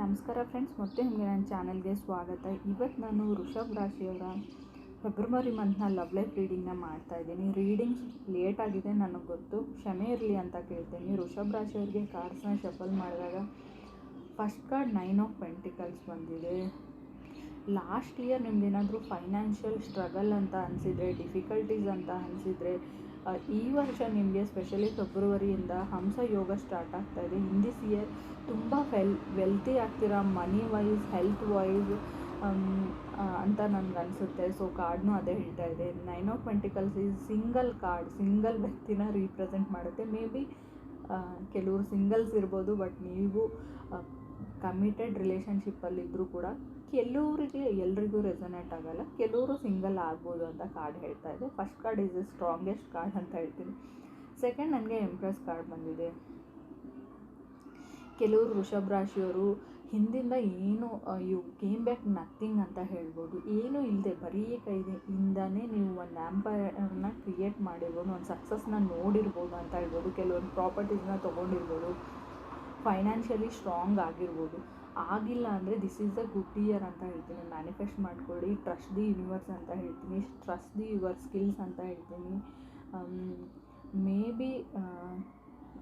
ನಮಸ್ಕಾರ ಫ್ರೆಂಡ್ಸ್ ಮತ್ತೆ ನಿಮಗೆ ನನ್ನ ಚಾನಲ್ಗೆ ಸ್ವಾಗತ. ಇವತ್ತು ನಾನು ಋಷಭ್ ರಾಶಿಯವರ ಫೆಬ್ರವರಿ ಮಂತ್ನ ಲವ್ ಲೈಫ್ ರೀಡಿಂಗ್ನ ಮಾಡ್ತಾ ಇದ್ದೀನಿ. ರೀಡಿಂಗ್ಸ್ ಲೇಟ್ ಆಗಿದೆ ನನಗೆ ಗೊತ್ತು. ಕ್ಷಮೆ ಇರಲಿ ಅಂತ ಕೇಳ್ತೀನಿ. ಋಷಭ್ ರಾಶಿಯವರಿಗೆ ಕಾರ್ಡ್ಸ್ನ ಶಫಲ್ ಮಾಡಿದಾಗ first card nine of pentacles ಬಂದಿದೆ. ಲಾಸ್ಟ್ ಇಯರ್ ನಿಮ್ದೇನಾದರೂ ಫೈನಾನ್ಷಿಯಲ್ ಸ್ಟ್ರಗಲ್ ಅಂತ ಅನಿಸಿದರೆ ಡಿಫಿಕಲ್ಟೀಸ್ ಅಂತ ಅನಿಸಿದರೆ ಈ ವರ್ಷ ನಿಮಗೆ ಸ್ಪೆಷಲಿ ಫೆಬ್ರವರಿಯಿಂದ ಹಂಸ ಯೋಗ ಸ್ಟಾರ್ಟ್ ಆಗ್ತಾ ಇದೆ. ಇನ್ ದಿಸ್ ಇಯರ್ ತುಂಬ ವೆಲ್ ವೆಲ್ತಿ ಆಗ್ತೀರಾ? ಮನಿ ವೈಸ್ ಹೆಲ್ತ್ ವೈಸ್ ಅಂತ ನನಗೆ ಅನಿಸುತ್ತೆ. ಸೊ ಕಾರ್ಡ್ನು ಅದೇ ಹೇಳ್ತಾ ಇದೆ. Nine of pentacles is single card single ವ್ಯಕ್ತಿನ ರೀಪ್ರೆಸೆಂಟ್ ಮಾಡುತ್ತೆ. ಮೇ ಬಿ ಕೆಲವರು ಸಿಂಗಲ್ಸ್ ಇರ್ಬೋದು ಬಟ್ ನೀವು ಕಮಿಟೆಡ್ ರಿಲೇಷನ್ಶಿಪ್ಪಲ್ಲಿದ್ದರೂ ಕೂಡ ಕೆಲವರಿಗೆ, ಎಲ್ರಿಗೂ ರೆಸೊನೇಟ್ ಆಗಲ್ಲ. ಕೆಲವರು ಸಿಂಗಲ್ ಆಗ್ಬೋದು ಅಂತ ಕಾರ್ಡ್ ಹೇಳ್ತಾ ಇದೆ. First card is the strongest card ಅಂತ ಹೇಳ್ತೀನಿ. ಸೆಕೆಂಡ್ ನನಗೆ ಎಂಪ್ರೆಸ್ ಕಾರ್ಡ್ ಬಂದಿದೆ. ಕೆಲವರು ವೃಷಭ ರಾಶಿಯವರು ಹಿಂದಿಂದ ಏನು ಯು ಕೇಮ್ ಬ್ಯಾಕ್ ನಥಿಂಗ್ ಅಂತ ಹೇಳ್ಬೋದು. ಏನೂ ಇಲ್ಲದೆ ಬರೀ ಕೈಯಿಂದನೇ ನೀವು ಒಂದು ಆ್ಯಂಪರ್ನ ಕ್ರಿಯೇಟ್ ಮಾಡಿರ್ಬೋದು, ಒಂದು ಸಕ್ಸಸ್ನ ನೋಡಿರ್ಬೋದು ಅಂತ ಹೇಳ್ಬೋದು. ಕೆಲವೊಂದು ಪ್ರಾಪರ್ಟೀಸ್ನ ತೊಗೊಂಡಿರ್ಬೋದು. ಫೈನಾನ್ಷಿಯಲಿ ಸ್ಟ್ರಾಂಗ್ ಆಗಿರ್ಬೋದು. ಆಗಿಲ್ಲ ಅಂದರೆ this is the good year ಅಂತ ಹೇಳ್ತೀನಿ. ಮ್ಯಾನಿಫೆಸ್ಟ್ ಮಾಡ್ಕೊಳ್ಳಿ. ಟ್ರಸ್ಟ್ ದಿ ಯೂನಿವರ್ಸ್ ಅಂತ ಹೇಳ್ತೀನಿ. ಟ್ರಸ್ಟ್ ದಿ ಯುವರ್ ಸ್ಕಿಲ್ಸ್ ಅಂತ ಹೇಳ್ತೀನಿ. ಮೇ ಬಿ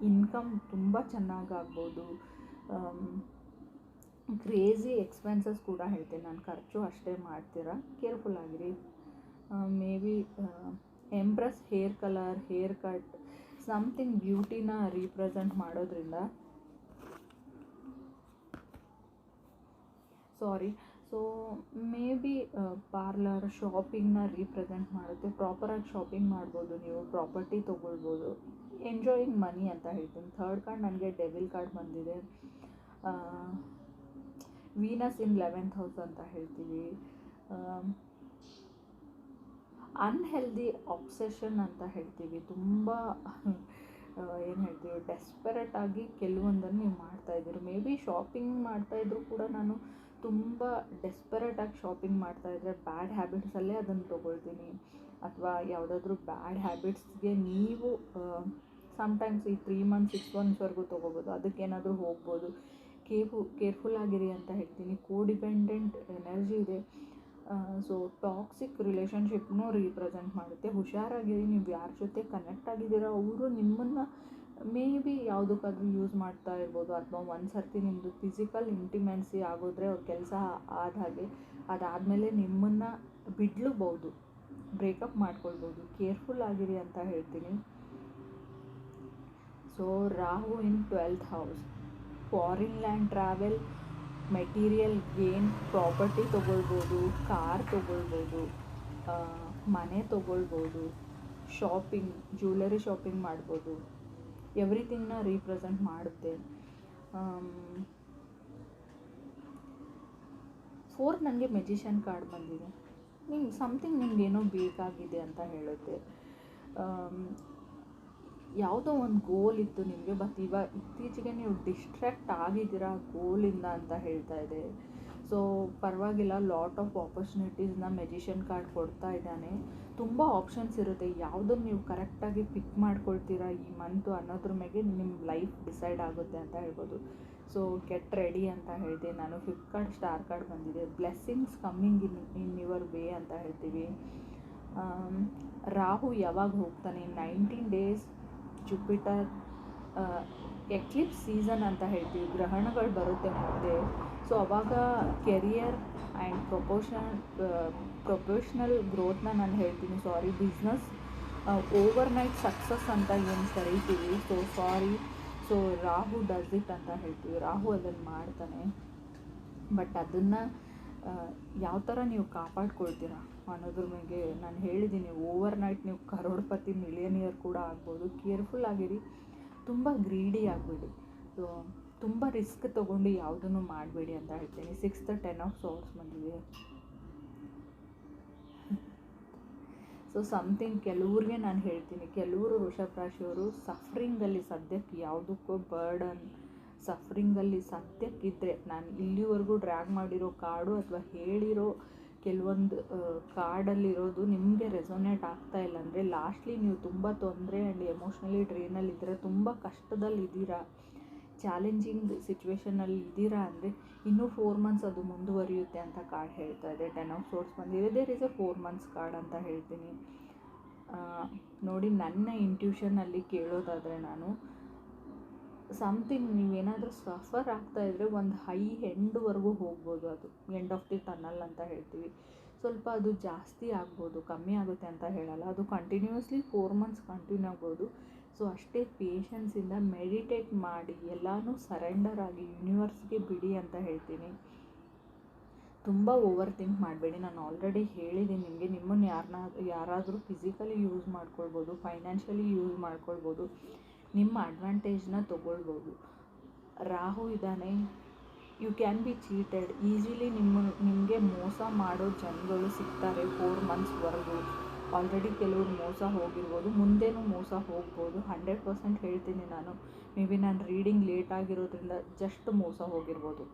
ಇನ್ಕಮ್ ತುಂಬ ಚೆನ್ನಾಗಾಗ್ಬೋದು ಕ್ರೇಜಿ ಎಕ್ಸ್ಪೆನ್ಸಸ್ ಕೂಡ ಹೇಳ್ತೀನಿ. ನಾನು ಖರ್ಚು ಅಷ್ಟೇ ಮಾಡ್ತೀರಾ? ಕೇರ್ಫುಲ್ ಆಗಿರಿ. May be empress hair colour hair cut something ಬ್ಯೂಟಿನ represent ಮಾಡೋದ್ರಿಂದ sorry so may be parlour ಶಾಪಿಂಗ್ನ represent ಮಾಡುತ್ತೆ. ಪ್ರಾಪರಾಗಿ ಶಾಪಿಂಗ್ ಮಾಡ್ಬೋದು ನೀವು ಪ್ರಾಪರ್ಟಿ ತೊಗೊಳ್ಬೋದು. ಎಂಜಾಯಿಂಗ್ ಮನಿ ಅಂತ ಹೇಳ್ತೀನಿ. ಥರ್ಡ್ ಕಾರ್ಡ್ ನನಗೆ ಡೆವಿಲ್ ಕಾರ್ಡ್ ಬಂದಿದೆ. ವೀನಸ್ ಇನ್ ಲೆವೆಂತ್ ಹೌಸ್ ಅಂತ ಹೇಳ್ತೀವಿ. ಅನ್ಹೆಲ್ದಿ ಆಬ್ಸೆಷನ್ ಅಂತ ಹೇಳ್ತೀವಿ. ತುಂಬ ಏನು ಹೇಳ್ತೀವಿ ಡೆಸ್ಪರೇಟ್ ಆಗಿ ಕೆಲವೊಂದನ್ನು ನೀವು ಮಾಡ್ತಾಯಿದ್ದೀರಿ ಮೇ ಬಿ ಶಾಪಿಂಗ್ ಮಾಡ್ತಾಯಿದ್ರು ಕೂಡ ನಾನು ತುಂಬ ಡೆಸ್ಪರೇಟಾಗಿ ಶಾಪಿಂಗ್ ಮಾಡ್ತಾ ಇದ್ದರೆ ಬ್ಯಾಡ್ ಹ್ಯಾಬಿಟ್ಸಲ್ಲೇ ಅದನ್ನು ತೊಗೊಳ್ತೀನಿ. ಅಥವಾ ಯಾವುದಾದ್ರೂ ಬ್ಯಾಡ್ ಹ್ಯಾಬಿಟ್ಸ್ಗೆ ನೀವು ಸಮ್ಟೈಮ್ಸ್ ಈ ತ್ರೀ ಮಂತ್ಸ್ ಸಿಕ್ಸ್ ಮಂತ್ಸ್ವರೆಗೂ ತೊಗೋಬೋದು. ಅದಕ್ಕೇನಾದರೂ ಹೋಗ್ಬೋದು. ಕೇರ್ಫು ಕೇರ್ಫುಲ್ ಆಗಿರಿ ಅಂತ ಹೇಳ್ತೀನಿ. ಕೋಡಿಪೆಂಡೆಂಟ್ ಎನರ್ಜಿ ಇದೆ. ಸೊ ಟಾಕ್ಸಿಕ್ ರಿಲೇಷನ್ಶಿಪ್ನೂ ರೀಪ್ರೆಸೆಂಟ್ ಮಾಡುತ್ತೆ. ಹುಷಾರಾಗಿರಿ. ನೀವು ಯಾರ ಜೊತೆ ಕನೆಕ್ಟ್ ಆಗಿದ್ದೀರೋ, ಅವರು ನಿಮ್ಮನ್ನು ಮೇ ಬಿ ಯಾವುದಕ್ಕಾದ್ರೂ ಯೂಸ್ ಮಾಡ್ತಾ ಇರ್ಬೋದು. ಅಥವಾ ಒಂದು ಸರ್ತಿ ನಿಮ್ಮದು ಫಿಸಿಕಲ್ ಇಂಟಿಮೆನ್ಸಿ ಆಗೋದ್ರೆ ಅವ್ರ ಕೆಲಸ ಆದ ಹಾಗೆ, ಅದಾದಮೇಲೆ ನಿಮ್ಮನ್ನು ಬಿಡ್ಲೂಬೌದು ಬ್ರೇಕಪ್ ಮಾಡ್ಕೊಳ್ಬೋದು. ಕೇರ್ಫುಲ್ ಆಗಿರಿ ಅಂತ ಹೇಳ್ತೀನಿ. So Rahu in twelfth house foreign land travel material gain property ತೊಗೊಳ್ಬೋದು car ತೊಗೊಳ್ಬೋದು ಮನೆ ತೊಗೊಳ್ಬೋದು ಶಾಪಿಂಗ್ ಜ್ಯುವೆಲರಿ ಶಾಪಿಂಗ್ ಮಾಡ್ಬೋದು. ಎವ್ರಿಥಿಂಗ್ನ ರೀಪ್ರೆಸೆಂಟ್ ಮಾಡುತ್ತೆ. ಫೋರ್ತ್ ನನಗೆ ಮೆಜಿಷಿಯನ್ ಕಾರ್ಡ್ ಬಂದಿದೆ. ನಿಂಗೆ ಸಮಥಿಂಗ್ ನಿಮ್ಗೆ ಏನೋ ಬೇಕಾಗಿದೆ ಅಂತ ಹೇಳುತ್ತೆ. ಯಾವುದೋ ಒಂದು ಗೋಲ್ ಇತ್ತು ನಿಮಗೆ ಬಟ್ ಇವಾಗ ಇತ್ತೀಚೆಗೆ ನೀವು ಡಿಸ್ಟ್ರ್ಯಾಕ್ಟ್ ಆಗಿದ್ದೀರಾ ಗೋಲಿಂದ ಅಂತ ಹೇಳ್ತಾ ಇದೆ. ಸೊ ಪರವಾಗಿಲ್ಲ ಲಾಟ್ ಆಫ್ ಆಪರ್ಚುನಿಟೀಸ್ನ ಮೆಜಿಷಿಯನ್ ಕಾರ್ಡ್ ಕೊಡ್ತಾ ಇದ್ದಾನೆ. ತುಂಬ ಆಪ್ಷನ್ಸ್ ಇರುತ್ತೆ. ಯಾವುದನ್ನು ನೀವು ಕರೆಕ್ಟಾಗಿ ಪಿಕ್ ಮಾಡ್ಕೊಳ್ತೀರಾ ಈ ಮಂತು ಅನ್ನೋದ್ರ ಮೇಲೆ ನಿಮ್ಮ ಲೈಫ್ ಡಿಸೈಡ್ ಆಗುತ್ತೆ ಅಂತ ಹೇಳ್ಬೋದು. ಸೊ ಗೆಟ್ ರೆಡಿ ಅಂತ ಹೇಳಿದೆ. ನಾನು ಫ್ಲಿಪ್ಕಾರ್ಟ್ ಸ್ಟಾರ್ ಕಾರ್ಡ್ ಬಂದಿದೆ. Blessings coming in in your way ಅಂತ ಹೇಳ್ತೀವಿ. ರಾಹು ಯಾವಾಗ ಹೋಗ್ತಾನೆ? Nineteen days Jupiter eclipse season ಅಂತ ಹೇಳ್ತೀವಿ, ಗ್ರಹಣಗಳು ಬರುತ್ತೆ ಮುಂದೆ. ಸೊ ಅವಾಗ ಕೆರಿಯರ್ ಆ್ಯಂಡ್ ಪ್ರೊಪೋಷನ್ ಪ್ರೊಫೆಷ್ನಲ್ ಗ್ರೋತ್ನ ನಾನು ಹೇಳ್ತೀನಿ sorry business overnight success ಅಂತ ಏನು ಕರಿತೀವಿ? So sorry so Rahu does it ಅಂತ ಹೇಳ್ತೀವಿ. ರಾಹು ಅದನ್ನು ಮಾಡ್ತಾನೆ. ಬಟ್ ಅದನ್ನು ಯಾವ ಥರ ನೀವು ಕಾಪಾಡ್ಕೊಳ್ತೀರಾ? ಅನ್ನೋದ್ರ ಮೇಲೆ ನಾನು ಹೇಳಿದ್ದೀನಿ ಓವರ್ ನೈಟ್ ನೀವು ಕರೋಡ್ಪತಿ ಮಿಲಿಯನಿಯರ್ ಕೂಡ ಆಗ್ಬೋದು. ಕೇರ್ಫುಲ್ ಆಗಿರಿ. ತುಂಬ ಗ್ರೀಡಿ ಆಗಬೇಡಿ. ಸೊ ತುಂಬ ರಿಸ್ಕ್ ತೊಗೊಂಡು ಯಾವುದನ್ನು ಮಾಡಬೇಡಿ ಅಂತ ಹೇಳ್ತೀನಿ. ಸಿಕ್ಸ್ತ್ ಟೆನ್ ಆಫ್ ಸೋರ್ಸ್ ಬಂದಿದೆ. ಸೊ ಸಮಥಿಂಗ್ ಕೆಲವ್ರಿಗೆ ನಾನು ಹೇಳ್ತೀನಿ. ಕೆಲವರು ವೃಷಭ ರಾಶಿಯವರು ಸಫ್ರಿಂಗಲ್ಲಿ ಸದ್ಯಕ್ಕೆ ಯಾವುದಕ್ಕೂ ಬರ್ಡನ್ ಸಫ್ರಿಂಗಲ್ಲಿ ಸದ್ಯಕ್ಕಿದ್ದರೆ ನಾನು ಇಲ್ಲಿವರೆಗೂ ಡ್ರ್ಯಾಗ್ ಮಾಡಿರೋ ಕಾಡು ಅಥವಾ ಹೇಳಿರೋ ಕೆಲವೊಂದು ಕಾರ್ಡಲ್ಲಿರೋದು ನಿಮಗೆ ರೆಸೊನೇಟ್ ಆಗ್ತಾ ಇಲ್ಲ ಅಂದರೆ ಲಾಸ್ಟ್ಲಿ ನೀವು ತುಂಬ ತೊಂದರೆ ಆ್ಯಂಡ್ ಎಮೋಷ್ನಲಿ ಡ್ರೈನಲ್ಲಿದ್ದರೆ ತುಂಬ ಕಷ್ಟದಲ್ಲಿದ್ದೀರಾ? ಚಾಲೆಂಜಿಂಗ್ ಸಿಚುವೇಷನಲ್ಲಿ ಇದ್ದೀರಾ ಅಂದರೆ ಇನ್ನೂ ಫೋರ್ ಮಂತ್ಸ್ ಅದು ಮುಂದುವರಿಯುತ್ತೆ ಅಂತ ಕಾರ್ಡ್ ಹೇಳ್ತಾ ಇದೆ. ಟೆನ್ ಆಫ್ ಸೋರ್ಸ್ ಬಂದಿದೆ. There is a four months card ಅಂತ ಹೇಳ್ತೀನಿ. ನೋಡಿ ನನ್ನ ಇಂಟ್ಯೂಷನಲ್ಲಿ ಕೇಳೋದಾದರೆ ನಾನು ಸಮಥಿಂಗ್ ನೀವೇನಾದರೂ ಸಫರ್ ಆಗ್ತಾ ಇದ್ದರೆ ಒಂದು ಹೈ ಎಂಡ್ವರೆಗೂ ಹೋಗ್ಬೋದು ಅದು. ಎಂಡ್ ಆಫ್ ದಿ ಟನಲ್ ಅಂತ ಹೇಳ್ತೀವಿ. ಸ್ವಲ್ಪ ಅದು ಜಾಸ್ತಿ ಆಗ್ಬೋದು, ಕಮ್ಮಿ ಆಗುತ್ತೆ ಅಂತ ಹೇಳಲ್ಲ. ಅದು ಕಂಟಿನ್ಯೂಸ್ಲಿ ಫೋರ್ ಮಂತ್ಸ್ ಕಂಟಿನ್ಯೂ ಆಗ್ಬೋದು. ಸೊ ಅಷ್ಟೇ ಪೇಷನ್ಸಿಂದ ಮೆಡಿಟೇಟ್ ಮಾಡಿ, ಎಲ್ಲನೂ ಸರೆಂಡರ್ ಆಗಿ ಯೂನಿವರ್ಸ್ಗೆ ಬಿಡಿ ಅಂತ ಹೇಳ್ತೀನಿ. ತುಂಬ ಓವರ್ ಥಿಂಕ್ ಮಾಡಬೇಡಿ. ನಾನು ಆಲ್ರೆಡಿ ಹೇಳಿದ್ದೀನಿ ನಿಮಗೆ. ನಿಮ್ಮನ್ನು ಯಾರನ್ನ ಯಾರಾದರೂ ಫಿಸಿಕಲಿ ಯೂಸ್ ಮಾಡ್ಕೊಳ್ಬೋದು ಫೈನಾನ್ಷಿಯಲಿ ಯೂಸ್ ಮಾಡ್ಕೊಳ್ಬೋದು. ನಿಮ್ಮ ಅಡ್ವಾಂಟೇಜ್ನ ತೊಗೊಳ್ಬೋದು. ರಾಹು ಇದ್ದಾನೆ you can be cheated easily ನಿಮ್ಮ, ನಿಮಗೆ ಮೋಸ ಮಾಡೋ ಜನಗಳು ಸಿಗ್ತಾರೆ ಫೋರ್ ಮಂತ್ಸ್ವರೆಗೂ ಆಲ್ರೆಡಿ ಕೆಲವರು ಮೋಸ ಹೋಗಿರ್ಬೋದು. ಮುಂದೇನೂ ಮೋಸ ಹೋಗ್ಬೋದು. ಹಂಡ್ರೆಡ್ ಪರ್ಸೆಂಟ್ ಹೇಳ್ತೀನಿ ನಾನು. ಮೇ ಬಿ ನಾನು ರೀಡಿಂಗ್ ಲೇಟ್ ಆಗಿರೋದ್ರಿಂದ ಜಸ್ಟ್ ಮೋಸ ಹೋಗಿರ್ಬೋದು.